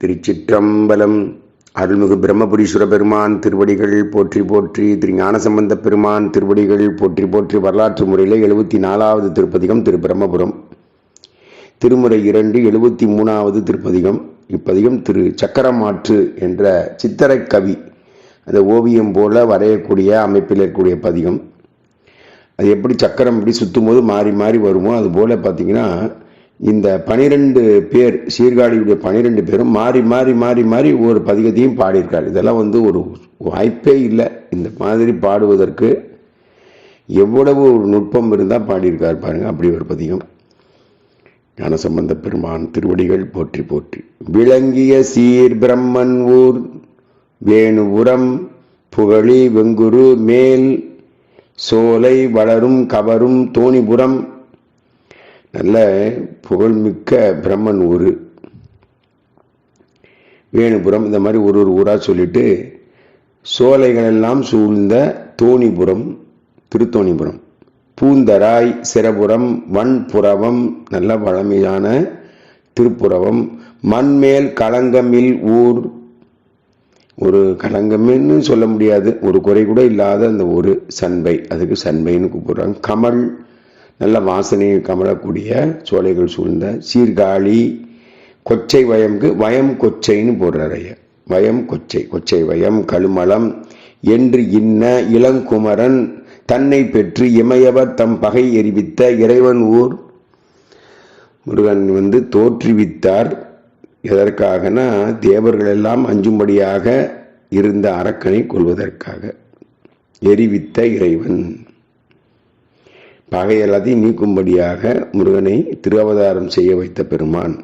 திருச்சிற்றம்பலம். அருள்மிகு பிரம்மபுரீஸ்வர பெருமான் திருவடிகள் போற்றி போற்றி திரு ஞானசம்பந்த பெருமான் திருவடிகள் போற்றி போற்றி வரலாற்று முறையில் எழுபத்தி நாலாவது திருப்பதிகம் திரு பிரம்மபுரம் திருமுறை இரண்டு எழுபத்தி மூணாவது திருப்பதிகம். இப்பதிகம் திரு சக்கரமாற்று என்ற சித்தரை கவி அந்த ஓவியம் போல வரையக்கூடிய அமைப்பில் இருக்கக்கூடிய பதிகம். அது எப்படி சக்கரம் இப்படி சுற்றும் போது மாறி மாறி வருமோ அது போல பார்த்தீங்கன்னா இந்த பனிரெண்டு பேர் சீர்காழியுடைய பனிரெண்டு பேரும் மாறி மாறி மாறி மாறி ஒரு பதிகத்தையும் பாடியிருக்கார். இதெல்லாம் வந்து ஒரு வாய்ப்பே இல்லை. இந்த மாதிரி பாடுவதற்கு எவ்வளவு ஒரு நுட்பம் இருந்தால் பாடியிருக்கார் பாருங்கள் அப்படி ஒரு பதிகம். ஞானசம்பந்த பெருமான் திருவடிகள் போற்றி போற்றி. விளங்கிய சீர் பிரம்மன் ஊர் வேணுபுரம் புகழி வெங்குரு மேல் சோலை வளரும் கவரும் தோணிபுரம் நல்ல புகழ்மிக்க பிரம்மன் ஊர் வேணுபுரம் இந்த மாதிரி ஒரு ஒரு ஊராக சொல்லிட்டு சோலைகளெல்லாம் சூழ்ந்த தோணிபுரம் திருத்தோணிபுரம். பூந்தராய் சிரபுரம் வன்புறவம் நல்ல பழமையான திருப்புறவம். மண்மேல் களங்கமில் ஊர். ஒரு கலங்கமின்னு சொல்ல முடியாது. ஒரு குறை கூட இல்லாத அந்த ஒரு சண்பை. அதுக்கு சண்பைன்னு கூப்பிடுறாங்க. கமல் நல்ல வாசனை கமலக்கூடிய சோலைகள் சூழ்ந்த சீர்காழி கொச்சை வயம்க்கு வயம் கொச்சைன்னு போடுறார் ஐயா. வயம் கொச்சை கொச்சை வயம் கழுமலம் என்று இன்ன இளங்குமரன் தன்னை பெற்று இமையவர் தம் பகை எரிவித்த இறைவன் ஊர். முருகன் வந்து தோற்றுவித்தார். எதற்காகனா தேவர்கள் எல்லாம் அஞ்சும்படியாக இருந்த அரக்கனை கொள்வதற்காக எரிவித்த இறைவன். பகை எல்லாத்தையும் நீக்கும்படியாக முருகனை திருவதாரம் செய்ய வைத்த பெருமான்.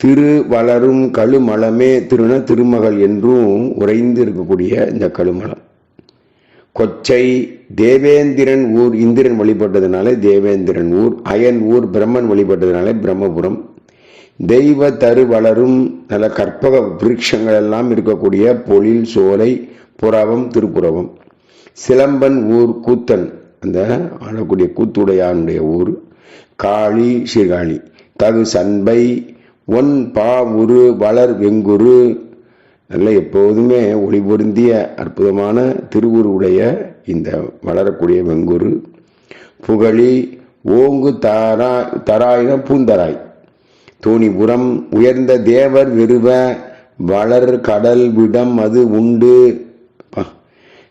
திரு வளரும் கழுமலமே திருன திருமகள் என்றும் உறைந்து இருக்கக்கூடிய இந்த கழுமலம். கொச்சை தேவேந்திரன் ஊர் இந்திரன் வழிபட்டதுனால தேவேந்திரன் ஊர் அயன் ஊர் பிரம்மன் வழிபட்டதுனால பிரம்மபுரம். தெய்வ தரு வளரும் நல்ல கற்பக விருட்சங்கள் எல்லாம் இருக்கக்கூடிய பொழில் சோலை புறவம் திருப்புறவம் சிலம்பன் ஊர் கூத்தன் அந்த ஆளக்கூடிய கூத்துடையானுடைய ஊர். காளி சீர்காழி. தகு சண்பை ஒன் பா உரு வளர் வெங்குரு. நல்ல எப்போதுமே ஒளி பொருந்திய அற்புதமான திருவுருடைய இந்த வளரக்கூடிய வெங்குரு. புகழி ஓங்கு தாரா தராயின பூந்தராய். தோணிபுரம் உயர்ந்த தேவர் வெறுவ வளர் கடல் விடம் அது உண்டு.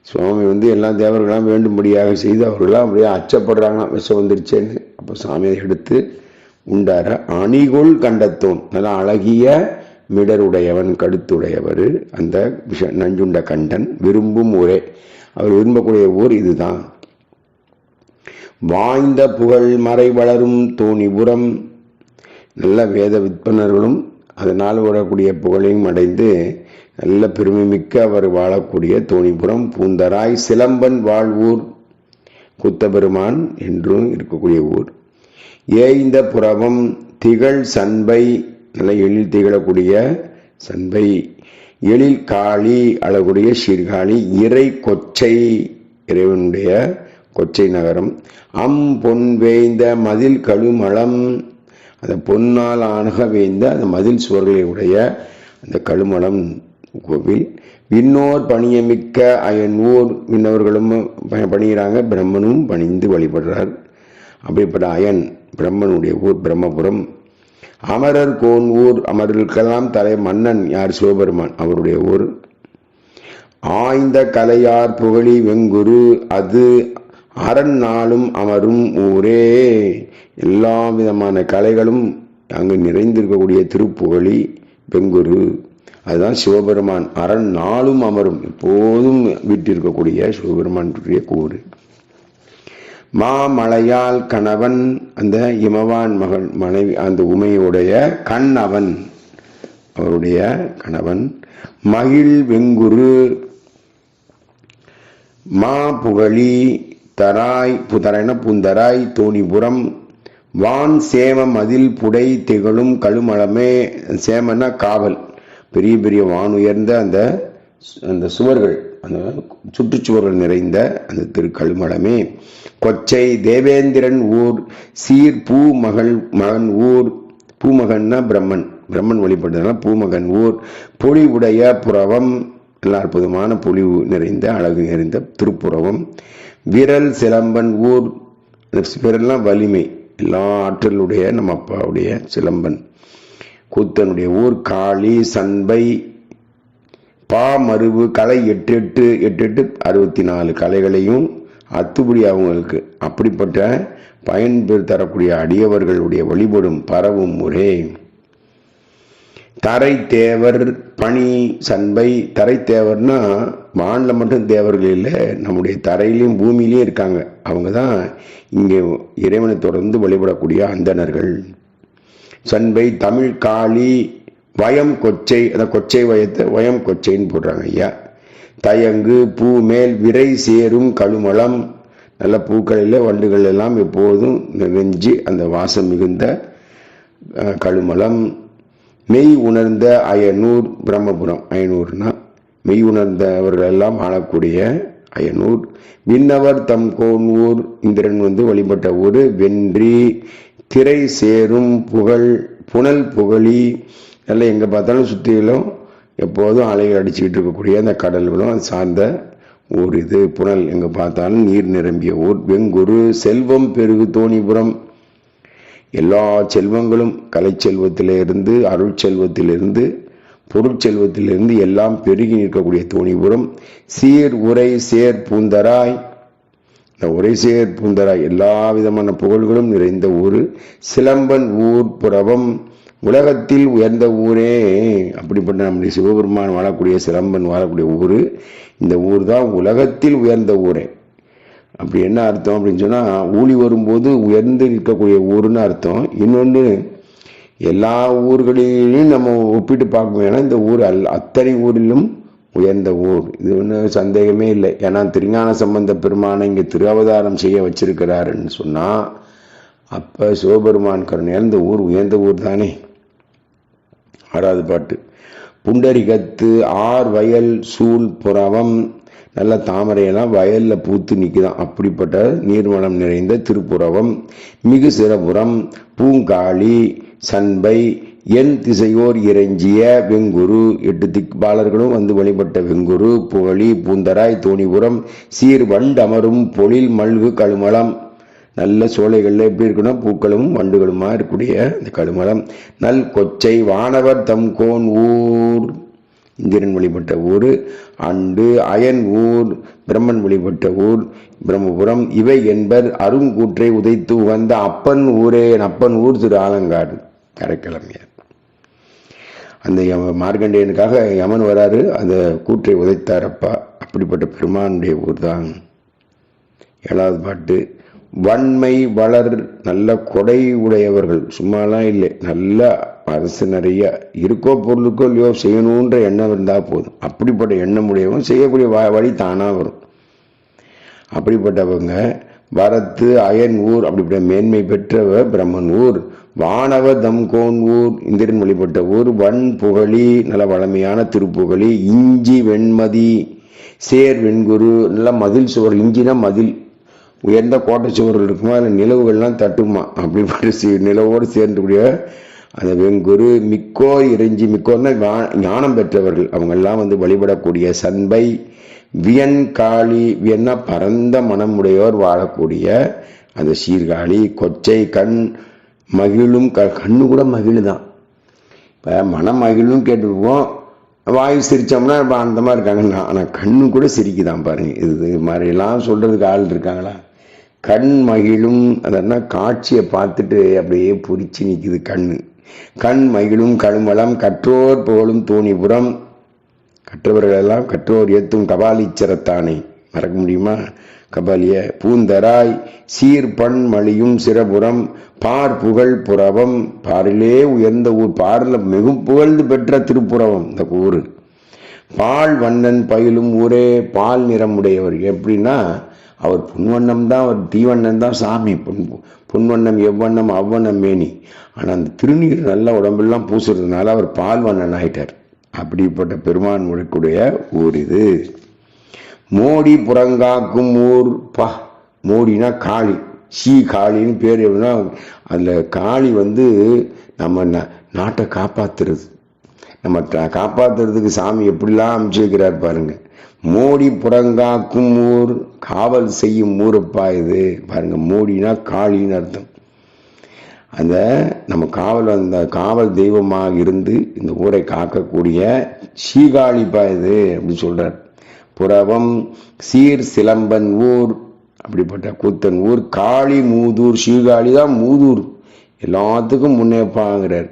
சுவாமி வந்து எல்லா தேவர்களாம் வேண்டும்படியாக செய்து அவர்களாம் அப்படியே அச்சப்படுறாங்களாம். விஷம் வந்துருச்சேன்னு. அப்போ சாமியை எடுத்து உண்டார அணிகொள் கண்டத்தோன். நல்லா அழகிய மிடருடையவன் கடுத்துடையவர் அந்த விஷ நஞ்சுண்ட கண்டன் விரும்பும் ஊரே. அவர் விரும்பக்கூடிய ஊர் இதுதான். வாய்ந்த புகழ் மறை வளரும் தோணிபுரம் நல்ல வேத விற்பனர்களும் அதனால் வரக்கூடிய புகழையும் அடைந்து நல்ல பெருமைமிக்க அவர் வாழக்கூடிய தோணிபுரம் பூந்தராய் சிலம்பன் வாழ்வூர் குத்தபெருமான் என்றும் இருக்கக்கூடிய ஊர். ஏய்ந்த புறவம் திகழ் சண்பை நல்ல எழில் திகழக்கூடிய சண்பை எழில் காளி அழகுடைய சீர்காழி இறை கொச்சை இறைவனுடைய கொச்சை நகரம் அம் பொன் வேய்ந்த மதில் கழுமலம் அந்த பொன்னால் ஆனக வேய்ந்த அந்த மதில் சுவர்களை உடைய அந்த கழுமலம் கோவில். விண்ணோர் பணியமிக்க அயன்ஊர் விண்ணவர்களும் பணிகிறாங்க பிரம்மனும் பணிந்து வழிபடுறார். அப்படிப்பட்ட அயன் பிரம்மனுடைய ஊர் பிரம்மபுரம். அமரர் கோன் ஊர் அமரர்களுக்கெல்லாம் தலை மன்னன் யார்? சிவபெருமான் அவருடைய ஊர். ஆய்ந்த கலையார் புகழி வெங்குரு அது அரண் நாளும் அமரும் ஊரே. எல்லா விதமான கலைகளும் அங்கு நிறைந்திருக்கக்கூடிய திருப்புகழி வெங்குரு. அதுதான் சிவபெருமான் அரண் நாளும் அமரும். எப்போதும் விட்டிருக்கக்கூடிய சிவபெருமானுடைய கூறு. மாமலையால் கணவன் அந்த இமவான் மகள் மனைவி அந்த உமையுடைய கண் அவன் அவருடைய கணவன் மகிழ் வெங்குரு மா புகழி தராய் புதரன புந்தராய் தோணிபுரம் வான் சேம மதில் புடை திகழும் கழுமலமே சேமன காவல். பெரிய பெரிய வான் உயர்ந்த அந்த அந்த சுவர்கள் அந்த சுற்றுச்சுவர்கள் நிறைந்த அந்த திருக்கழுமலமே. கொச்சை தேவேந்திரன் ஊர் சீர் பூ மகள் மகன் ஊர் பூமகன்னா பிரம்மன். பிரம்மன் வழிபட்டதுனால பூமகன் ஊர். பொலிவுடைய புறவம் எல்லா அற்புதமான பொலிவு நிறைந்த அழகு நிறைந்த திருப்புறவம். விரல் சிலம்பன் ஊர் இந்த விரல்லாம் வலிமை. எல்லா ஆற்றலுடைய நம்ம அப்பாவுடைய சிலம்பன். கூத்தனுடைய ஊர் காளி சண்பை பா மருவு கலை எட்டு எட்டு எட்டு எட்டு அறுபத்தி நாலு கலைகளையும் அத்துப்படி அவங்களுக்கு. அப்படிப்பட்ட பயன்பெறு தரக்கூடிய அடியவர்களுடைய வழிபடும் பரவும் முறை தரை தேவர் பனி சண்பை தரை தேவர்னா வானில் மட்டும் தேவர்கள் இல்லை நம்முடைய தரையிலையும் பூமியிலையும் இருக்காங்க. அவங்க தான் இங்கே இறைவனை தொடர்ந்து வழிபடக்கூடிய அந்தணர்கள். சண்பை தமிழ் காளி வயம் கொச்சை அந்த கொச்சை வயத்தை வயம் கொச்சைன்னு போடுறாங்க ஐயா. தயங்கு பூ மேல் விரை சேரும் கழுமலம். நல்ல பூக்களில் வண்டுகள் எல்லாம் எப்போதும் நிறைஞ்சு அந்த வாசம் மிகுந்த கழுமலம். மெய் உணர்ந்த அயனூர் பிரம்மபுரம் அயனூர்னா மெய் உணர்ந்தவர்கள் எல்லாம் ஆளக்கூடிய அயனூர். விண்ணவர் தம் கோன் ஊர் இந்திரன் வந்து வழிபட்ட ஊர் வென்றி திரை சேரும் புகழ் புனல் புகழி எல்லாம் எங்கே பார்த்தாலும் சுற்றிலும் எப்போதும் அலைகள் அடிச்சுக்கிட்டு இருக்கக்கூடிய அந்த கடல்களும் அது சார்ந்த ஊர் இது புனல். எங்கே பார்த்தாலும் நீர் நிரம்பிய ஊர். வெங்குரு செல்வம் பெருகு தோணிபுரம். எல்லா செல்வங்களும் கலை செல்வத்திலிருந்து அருள் செல்வத்திலிருந்து பொருட்செல்வத்திலிருந்து எல்லாம் பெருகி நிற்கக்கூடிய தோணிபுரம். சீர் உரை சேர் பூந்தராய் இந்த உரை சேர் எல்லா விதமான புகழ்களும் நிறைந்த ஊர். சிலம்பன் ஊர் புறவம். உலகத்தில் உயர்ந்த ஊரே. அப்படிப்பட்ட நம்முடைய சிவபெருமான் வாழக்கூடிய சிலம்பன் வாழக்கூடிய ஊர். இந்த ஊர் தான் உலகத்தில் உயர்ந்த ஊரே. அப்படி என்ன அர்த்தம் அப்படின்னு சொன்னால் ஊழி வரும்போது உயர்ந்து இருக்கக்கூடிய ஊருன்னு அர்த்தம். இன்னொன்று எல்லா ஊர்களிலும் நம்ம ஒப்பிட்டு பார்க்கணும் ஏன்னா இந்த ஊர் அல் அத்தனை ஊரிலும் உயர்ந்த ஊர். இது ஒன்றும் சந்தேகமே இல்லை. ஏன்னா திருஞான சம்பந்த பெருமானை இங்கே திருவதாரம் செய்ய வச்சிருக்கிறாருன்னு சொன்னால் அப்போ சிவபெருமான் கருணையால் இந்த ஊர் உயர்ந்த ஊர் தானே? ஆறாவது பாட்டு. புண்டரிகத்து ஆர் வயல் சூழ் புறவம் நல்ல தாமரையெல்லாம் வயலில் பூத்து நிற்குதான் அப்படிப்பட்ட நீர்வளம் நிறைந்த திருப்புறவம் மிகு சிறபுரம் பூங்காளி சண்பை என் திசையோர் இறைஞ்சிய வெங்குரு. எட்டு திக்பாலர்களும் வந்து வழிபட்ட வெங்குரு. புகழி பூந்தராய் தோணிபுரம் சீர் வண்டமரும் பொழில் மல்கு கழுமலம். நல்ல சோலைகளில் எப்படி இருக்குன்னா பூக்களும் வண்டுகளுமா இருக்கக்கூடிய இந்த கழுமலம். நல் கொச்சை வானவர் தம்கோன் ஊர். இந்திரன் வழிபட்ட ஊர். அண்டு அயன் ஊர். பிரம்மன் வழிபட்ட ஊர். பிரம்மபுரம் இவை என்பர் அருங்கூற்றை உதைத்து உகந்த அப்பன் ஊரே அப்பன் ஊர் திரு ஆலங்காடு. கரைக்கிழமையார் அந்த யம- மார்க்கண்டேயனுக்காக யமன் வராரு. அந்த கூற்றை உதைத்தாரப்பா அப்படிப்பட்ட பெருமானுடைய ஊர் தான் ஏழாவது பாட்டு வன்மை வளர் நல்ல கொடை உடையவர்கள். சும்மாலாம் இல்லை. நல்ல அரசு நிறைய இருக்கோ பொருளுக்கோ இல்லையோ செய்யணுன்ற எண்ணம் இருந்தால் போதும். அப்படிப்பட்ட எண்ணம் உடையவன் செய்யக்கூடிய வ- வழி தானாக வரும். அப்படிப்பட்டவங்க வரத்து அயன் ஊர் அப்படிப்பட்ட மேன்மை பெற்றவ பிரம்மன் ஊர். வானவ தம்கோன் ஊர் இந்திரன் வழிபட்ட ஊர் வன் புகழி நல்ல வளமையான திருப்புகழி இஞ்சி வெண்மதி சேர் வெண்குரு நல்ல மதில் சுவர் இஞ்சினா மதில் உயர்ந்த கோட்டை சுவர்கள் இருக்குமா அதில் நிலவுகள்லாம் தட்டுமா அப்படிப்பட்ட நிலவோடு சேர்ந்துக்கூடிய அந்த வெங்குரு மிக்கோர் இறைஞ்சி மிக்கோர்னா ஞானம் பெற்றவர்கள் அவங்கெல்லாம் வந்து வழிபடக்கூடிய சண்பை வியன் காளி வியன்னா பரந்த மனமுடையோர் வாழக்கூடிய அந்த சீர்காழி கொச்சை கண் மகிழும் க கண்ணு கூட மகிழுதான். இப்போ மனம் மகிழும் கேட்டுருப்போம் வாய் சிரிச்சோம்னா இப்போ அந்த மாதிரி இருக்காங்கன்னா ஆனால் கண்ணு கூட சிரிக்குதான் பாருங்க. இது இது மாதிரிலாம் சொல்கிறதுக்கு ஆள் இருக்காங்களா? கண் மகிழும் அதெல்லாம் காட்சியை பார்த்துட்டு அப்படியே பொறிச்சு நிற்குது கண்ணு. கண் மகிழும் கழுமலம் கற்றோர் புகழும் தோணிபுரம். கற்றவர்களெல்லாம் கற்றோர் ஏத்தும் கபாலீச்சரத்தானே. மறக்க முடியுமா? கபாலிய பூந்தராய் சீர்பண் மழியும் சிறபுரம் பார் புகழ் புறவம் பாரிலே உயர்ந்த ஊர் பாரில் மிகும் புகழ்ந்து பெற்ற திருப்புறவம் இந்த ஊர். பால் வண்ணன் பயிலும் ஊரே பால் நிறமுடையவர் எப்படின்னா அவர் புன்வண்ணம் தான் அவர் தீவண்ணம் தான் சாமி. பொன் புன்வண்ணம் எவ்வண்ணம் அவ்வண்ணம் மேனி. ஆனால் அந்த திருநீர் நல்ல உடம்பெல்லாம் பூசுறதுனால அவர் பால் வண்ணன் ஆயிட்டார் அப்படிப்பட்ட பெருமான் முழுக்குடைய ஊர் இது. மோடி புறங்காக்கும் ஊர் பா மோடினா காளி ஷீ காளின்னு பேர் எப்படின்னா அதில் காளி வந்து நம்ம நாட்டை காப்பாத்துறது. நம்ம காப்பாத்துறதுக்கு சாமி எப்படிலாம் அமுச்சு வைக்கிறார் பாருங்க. மோடி புறங்காக்கும் ஊர் காவல் செய்யும் ஊருப்பா இது. பாருங்க மோடினா காளின்னு அர்த்தம். அந்த நம்ம காவல் அந்த காவல் தெய்வமாக இருந்து இந்த ஊரை காக்கக்கூடிய சீகாழிப்பா இது அப்படின்னு சொல்றார். புறவம் சீர் சிலம்பன் ஊர். அப்படிப்பட்ட கூத்தன் ஊர். காளி மூதூர் சீர்காழி தான் மூதூர். எல்லாத்துக்கும் முன்னேற்பாங்கிறார்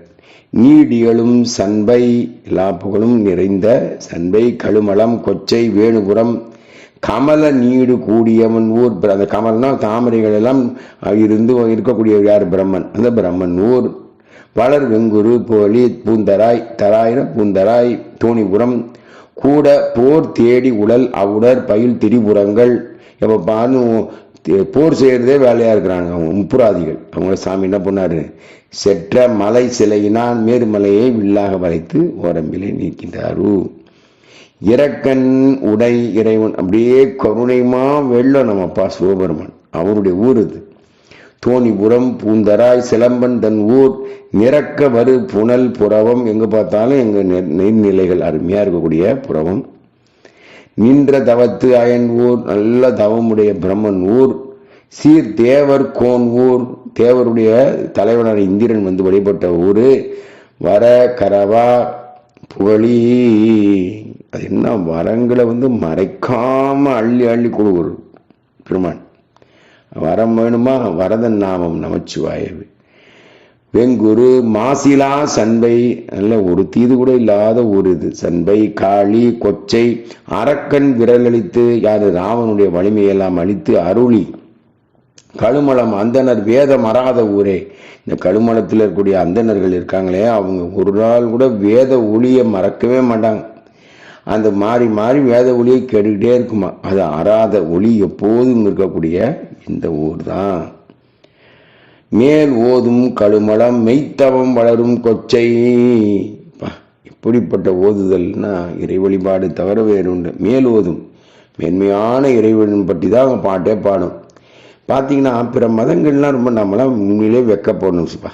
நீடிகளும் சண்பை எல்லா புகழும் நிறைந்த சண்பை கழுமலம் கொச்சை வேணுபுரம் கமல நீடு கூடியவன் ஊர். அந்த கமல்னா தாமரைகள் எல்லாம் இருந்து இருக்கக்கூடிய யார்? பிரம்மன். அந்த பிரம்மன் ஊர். வளர் வெங்குரு போலி பூந்தராய் தராயின பூந்தராய் தோணிபுரம் கூட போர் தேடி உடல் அவுடர் பயில் திரிபுரங்கள் இப்போ பாரு போர் செய்கிறதே வேலையாக இருக்கிறாங்க அவங்க முப்புராதிகள். அவங்கள சாமி என்ன பண்ணாரு? செற்ற மலை சிலையினான் மேருமலையை வில்லாக வளைத்து ஓரம்பிலே நீக்கின்றாரு. இரக்கன் உடை இறைவன் அப்படியே கருணைமா வெள்ளம் நம்ம அப்பா சிவபெருமன். அவருடைய ஊர் இது. தோணிபுரம் பூந்தராய் சிலம்பன் தன் ஊர் நிறக்க வரு புனல் புறவம் எங்கே பார்த்தாலும் எங்கள் நீர்நிலைகள் அருமையாக இருக்கக்கூடிய புறவம் நின்ற தவத்து அயன் ஊர் நல்ல தவமுடைய பிரம்மன் ஊர். சீர் தேவர் கோன் ஊர். தேவருடைய தலைவனான இந்திரன் வந்து வழிபட்ட ஊர். வர கரவா புகழி. அது என்ன வரங்களை வந்து மறைக்காம அள்ளி அள்ளி கொடுக்குற பெருமான். வரம் வேணுமா? வரதன் நாமம் நமச்சிவாயவே. வெங்குரு மாசிலா சண்பை நல்ல ஒரு தீது கூட இல்லாத ஒரு இது. சண்பை காளி கொச்சை அரக்கன் விரலளித்து யாரு ராவனுடைய வலிமையெல்லாம் அழித்து அருளி. கழுமலம் அந்தனர் வேதம் அறாத ஊரே. இந்த கழுமலத்தில் இருக்கக்கூடிய அந்தணர்கள் இருக்காங்களே அவங்க ஒரு நாள் கூட வேத ஒளியை மறக்கவே மாட்டாங்க. அந்த மாறி மாறி வேத ஒளியை கேட்டுக்கிட்டே இருக்குமா? அது அறாத ஒளி எப்போதும் இருக்கக்கூடிய இந்த ஊர் தான் மேல் ஓதும் கழுமலம் மெய்த்தவம் வளரும் கொச்சை. இப்படிப்பட்ட ஓதுதல்னா இறை வழிபாடு தவிர வேறுண்டு மேல் ஓதும் மேன்மையான இறைவன் பற்றி தான் அவங்க பாட்டே பாடும். பார்த்தீங்கன்னா பிற மதங்கள்லாம் ரொம்ப நம்மளாம் உண்மையிலே வெக்கப்படணும் சிப்பா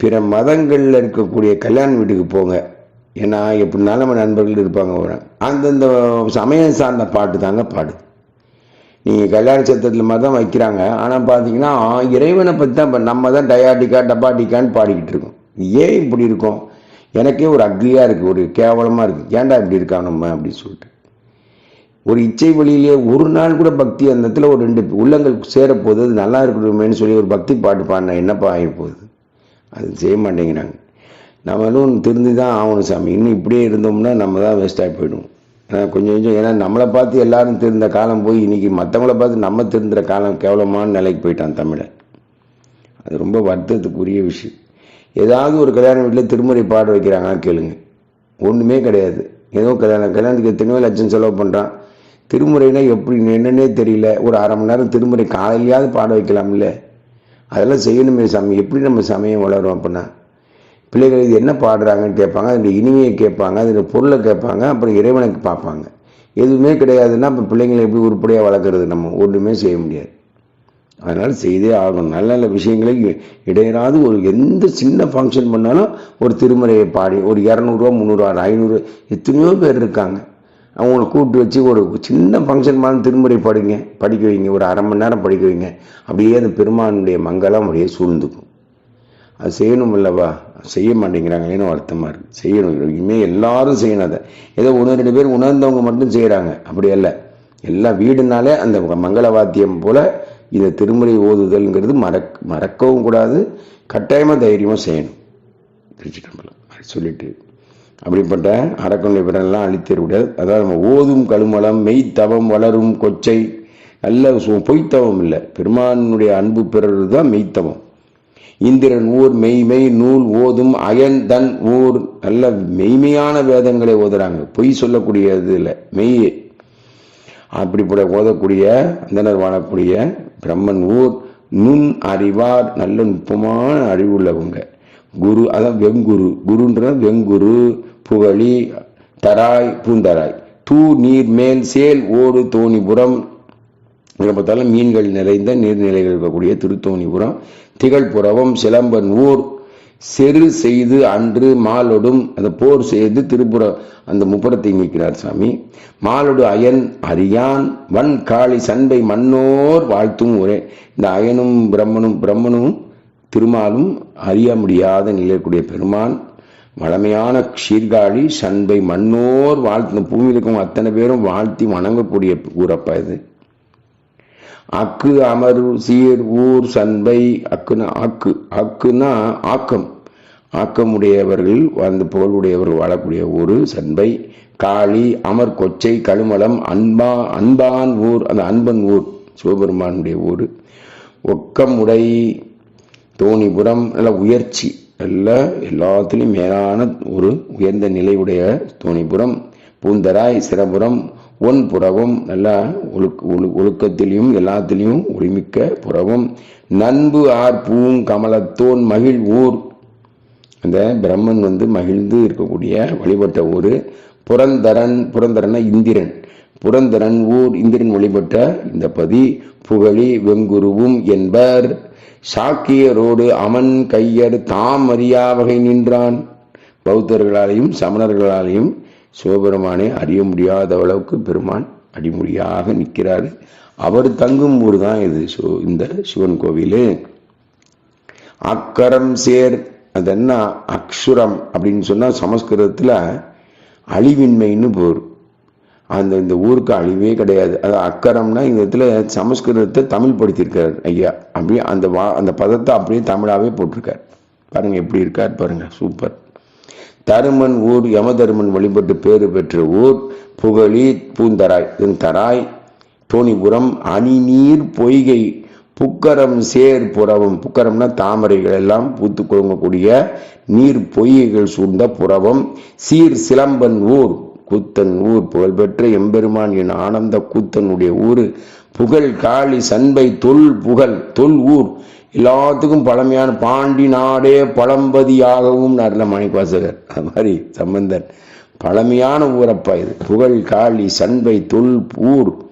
பிற மதங்களில் இருக்கக்கூடிய கல்யாண வீட்டுக்கு போங்க. ஏன்னா எப்படினாலும் நம்ம நண்பர்கள் இருப்பாங்க அந்தந்த சமயம் சார்ந்த பாட்டு தாங்க பாடு. நீங்கள் கல்யாண சத்திரத்தில் மாதிரி தான் வைக்கிறாங்க. ஆனால் பார்த்தீங்கன்னா இறைவனை பற்றி தான் நம்ம தான் டயாட்டிக்கா டப்பாட்டிக்கான்னு பாடிக்கிட்டு இருக்கோம். ஏன் இப்படி இருக்கோம்? எனக்கே ஒரு அக்லியாக இருக்குது ஒரு கேவலமாக இருக்குது ஏன்டா இப்படி இருக்கா நம்ம அப்படின்னு சொல்லிட்டு. ஒரு இச்சை வழியிலே ஒரு நாள் கூட பக்தி அந்த இடத்துல ஒரு ரெண்டு உள்ளங்கள் சேரப்போகுது. அது நல்லா இருக்கணுமேன்னு சொல்லி ஒரு பக்தி பாட்டு பாடினா என்னப்பா ஆகிப்போகுது? அது செய்ய மாட்டேங்கிறாங்க. நம்மளும் திருந்தி தான் ஆகணும் சாமி. இன்னும் இப்படியே இருந்தோம்னா நம்ம தான் வேஸ்ட்டாக போயிடுவோம். கொஞ்சம் கொஞ்சம். ஏன்னா நம்மளை பார்த்து எல்லாரும் திருந்த காலம் போய் இன்றைக்கி மற்றவங்கள பார்த்து நம்ம திருந்துற காலம் கேவலமான நிலைக்கு போயிட்டான் தமிழன். அது ரொம்ப வருத்தத்துக்குரிய விஷயம். ஏதாவது ஒரு கல்யாண வீட்டில் திருமுறை பாட வைக்கிறாங்கன்னா கேளுங்க. ஒன்றுமே கிடையாது. ஏதோ கல்யாணம் கல்யாணத்துக்கு எத்தனையோ லட்சம் செலவு பண்ணுறான் திருமுறைனா எப்படி என்னன்னே தெரியல. ஒரு அரை மணி நேரம் திருமுறை காலையிலையாவது பாட வைக்கலாம்ல. அதெல்லாம் செய்யணுமே சாமி. எப்படி நம்ம சமயம் வளரும் அப்படின்னா? பிள்ளைகள் இது என்ன பாடுறாங்கன்னு கேட்பாங்க அதனுடைய இனிமையை கேட்பாங்க அதோட பொருளை கேட்பாங்க அப்புறம் இறைவனுக்கு பார்ப்பாங்க. எதுவுமே கிடையாதுன்னா அப்போ பிள்ளைங்களை எப்படி உருப்படியாக வளர்க்குறது நம்ம? ஒன்றுமே செய்ய முடியாது. அதனால் செய்தே ஆகணும். நல்ல நல்ல விஷயங்களை இ- இடையராது ஒரு எந்த சின்ன ஃபங்க்ஷன் பண்ணாலும் ஒரு திருமறையை பாடி ஒரு இரநூறுவா முந்நூறுவா ஐநூறு எத்தனையோ பேர் இருக்காங்க. அவங்கள கூப்பிட்டு வச்சு ஒரு சின்ன ஃபங்க்ஷன் மாதிரி திருமுறை படிங்க படிக்க வைங்க ஒரு அரை மணி நேரம் படிக்க வைங்க. அப்படியே அந்த பெருமானுடைய மங்களம் அப்படியே சூழ்ந்துக்கும். அது செய்யணும் இல்லவா? செய்ய மாட்டேங்கிறாங்களேன்னு வருத்தமாக இருக்குது செய்யணும். இனிமேல் எல்லாரும் செய்யணும் அதை. ஏதோ ஒன்று ரெண்டு பேர் உணர்ந்தவங்க மட்டும் செய்கிறாங்க அப்படி அல்ல. எல்லா வீடுனாலே அந்த மங்கள வாத்தியம் போல் இந்த திருமுறை ஓதுதல்ங்கிறது மறக் மறக்கவும் கூடாது. கட்டாயமாக தைரியமாக செய்யணும். திருச்சிட்டம்பலம் அப்படி சொல்லிட்டு. அப்படிப்பட்ட அறக்கொண்டை பிறனெல்லாம் அழித்தர் அதாவது நம்ம ஓதும் கழுமலம் மெய் தவம் வளரும் கொச்சை நல்ல பொய்த்தவம் இல்லை. பெருமானுடைய அன்பு பிறர் தான் மெய்த்தவம். இந்திரன் ஊர் மெய்மெய் நூல் ஓதும் அயன் தன் ஊர். நல்ல மெய்மையான வேதங்களை ஓதுறாங்க. பொய் சொல்லக்கூடியது இல்லை. மெய். அப்படிப்பட ஓதக்கூடிய அந்தனர் வாழக்கூடிய பிரம்மன் ஊர். நுண் அறிவார் நல்ல நுட்பமான அறிவுள்ளவங்க குரு அதான் வெங்குரு. குருன்ற வெங்குரு புகழி தராய் பூந்தராய். தூ நீர் மேல் சேல் ஓடு தோணிபுரம். எங்கே பார்த்தாலும் மீன்கள் நிறைந்த நீர்நிலைகள் இருக்கக்கூடிய திருத்தோணிபுரம். திகழ்புறவம் சிலம்பன் ஊர் செரு செய்து அன்று மாலொடும் அந்த போர் செய்து திருப்புற அந்த முப்புறத்தை நீக்கிறார் சாமி. மாலொடு அயன் அரியான் வன் காளி சண்பை மன்னோர் வாழ்த்தும் ஒரே இந்த அயனும் பிரம்மனும் பிரம்மனும் திருமாலும் அறிய முடியாத நிலையக்கூடிய பெருமான் வளமையான க்ஷீர்காழி சண்பை மன்னோர் வாழ்த்து பூமியில் இருக்கும் அத்தனை பேரும் வாழ்த்தி வணங்கக்கூடிய ஊரப்பா இது. அக்கு அமர் சீர் ஊர் சண்பை அக்குன்னா ஆக்கு அக்குன்னா ஆக்கம். ஆக்கமுடையவர்கள் அந்த புகழுடையவர்கள் வாழக்கூடிய ஊர் சண்பை காளி அமர் கொச்சை கழுமலம் அன்பா அன்பான் ஊர் அந்த அன்பன் ஊர் சிவபெருமானுடைய ஊர். ஒக்கமுடை தோணிபுரம் நல்ல உயர்ச்சி. நல்ல எல்லாத்துலேயும் மேலான ஒரு உயர்ந்த நிலையுடைய தோணிபுரம். பூந்தராய் சிரபுரம் ஒன் புறவும் நல்லா ஒழுக்க ஒழு ஒழுக்கத்திலையும் எல்லாத்திலையும் ஒளிமிக்க புறவும். நண்பு ஆர் பூங் கமலத்தோன் மகிழ் ஊர். அந்த பிரம்மன் வந்து மகிழ்ந்து இருக்கக்கூடிய வழிபட்ட ஊர். புரந்தரன் புரந்தரன்னா இந்திரன். புரந்தரன் ஊர் இந்திரன் வழிபட்ட இந்த பதி புகழி வெங்குருவும் என்பர். சாக்கியரோடு அமன் கையர் தாம் அறியா வகை நின்றான். பௌத்தர்களாலையும் சமணர்களாலையும் சிவபெருமானை அறிய முடியாத அளவுக்கு பெருமான் அடிமொழியாக நிற்கிறார். அவர் தங்கும் ஊர் தான் இது இந்த சிவன் கோவில். அக்கரம் சேர் அது என்ன? அக்ஷுரம் அப்படின்னு சொன்னால் சமஸ்கிருதத்தில் அழிவின்மைன்னு போர். அந்த இந்த ஊருக்கு அழிவே கிடையாது. அது அக்கரம்னா இந்த இடத்துல சமஸ்கிருதத்தை தமிழ் படுத்தியிருக்கார் ஐயா. அப்படியே அந்த வா அந்த பதத்தை அப்படியே தமிழாகவே போட்டிருக்கார். பாருங்கள் எப்படி இருக்கார் பாருங்கள் சூப்பர். தருமன் ஊர் யமதருமன் வழிபட்டு பேறு பெற்ற ஊர் புகழி பூந்தராய். இதன் தராய் தோணிபுரம் அணிநீர் பொய்கை புக்கரம் சேர் புறவம். புக்கரம்னா தாமரைகள் எல்லாம் பூத்து குலுங்கக்கூடிய நீர் பொய்கைகள் சூழ்ந்த புறவம். சீர் சிலம்பன் ஊர் கூத்தன் ஊர் புகழ்பெற்ற எம்பெருமான் என் ஆனந்த கூத்தனுடைய ஊர். புகழ் காளி சண்பை தொல் புகழ் தொல் ஊர். எல்லாத்துக்கும் பழமையான பாண்டி நாடே பழம்பதியாகவும் நல்ல மாணிக்கவாசகர் அது மாதிரி சம்பந்தன். பழமையான ஊரப்பா இது. புகழ் காளி சண்பை தொல் ஊர்.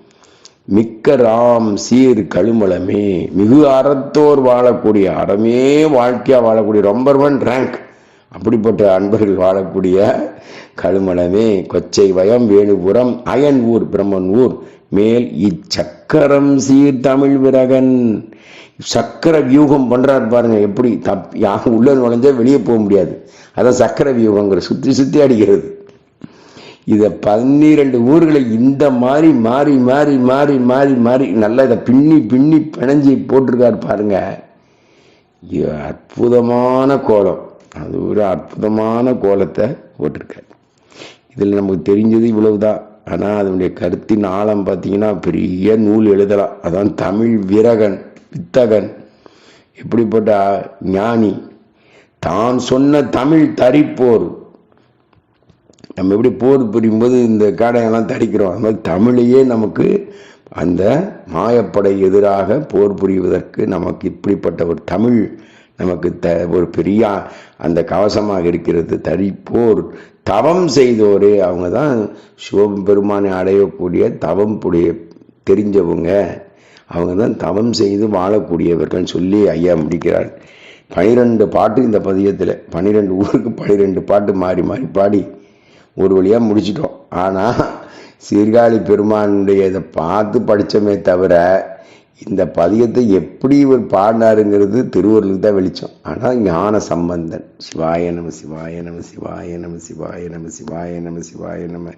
மிக்க ராம் சீர் கழுமலமே. மிகு அறத்தோர் வாழக்கூடிய அறமே வாழ்க்கையாக வாழக்கூடிய ரொம்ப ரேங்க் அப்படிப்பட்ட அன்பர்கள் வாழக்கூடிய கழுமலமே. கொச்சை வயம் வேணுபுரம் அயன் ஊர் பிரம்மன் ஊர். மேல் இச்சக்கரம் சீர் தமிழ் விரகன். சக்கர வியூகம் பண்ணுறாரு பாருங்க எப்படி தப் யாரும் உள்ளே நுழைஞ்சா வெளியே போக முடியாது. அதான் சக்கர வியூகங்கிற சுற்றி சுற்றி அடிக்கிறது. இதை பன்னிரெண்டு ஊர்களை இந்த மாதிரி மாறி மாறி மாறி மாறி மாறி நல்லா இதை பின்னி பின்னி பிணைஞ்சி போட்டிருக்கார் பாருங்க. இது அற்புதமான கோலம். அது ஒரு அற்புதமான கோலத்தை போட்டிருக்கார். இதில் நமக்கு தெரிஞ்சது இவ்வளவுதான். ஆனால் அதனுடைய கருத்தின் ஆழம் பார்த்தீங்கன்னா பெரிய நூல் எழுதலாம். அதான் தமிழ் விரகன். வித்தகன். இப்படிப்பட்ட ஞானி தான் சொன்ன தமிழ் தரிப்போர். நம்ம எப்படி போர் புரியும்போது இந்த காடையெல்லாம் தடிக்கிறோம். அது மாதிரி தமிழையே நமக்கு அந்த மாயப்படை எதிராக போர் புரிவதற்கு நமக்கு இப்படிப்பட்ட ஒரு தமிழ் நமக்கு த ஒரு பெரிய அந்த கவசமாக இருக்கிறது தரிப்போர். தவம் செய்தோரே அவங்க தான் சிவபெருமானை அடையக்கூடிய தவம் புடைய தெரிஞ்சவங்க. அவங்க தான் தவம் செய்து வாழக்கூடியவர்கள் சொல்லி ஐயா முடிக்கிறார். பனிரெண்டு பாட்டு இந்த பதியத்தில் பன்னிரெண்டு ஊருக்கு பனிரெண்டு பாட்டு மாறி மாறி பாடி ஒரு வழியாக முடிச்சிட்டோம். ஆனால் சீர்காழி பெருமானுடைய இதை பார்த்து படித்தோமே தவிர இந்த பதியத்தை எப்படி இவர் பாடினாருங்கிறது திருவள்ளுக்கு தான் வெளிச்சம். ஆனால் ஞான சம்பந்தன் சிவாய நம சிவாய நம சிவாய நம சிவாய நம சிவாய நம சிவாய நம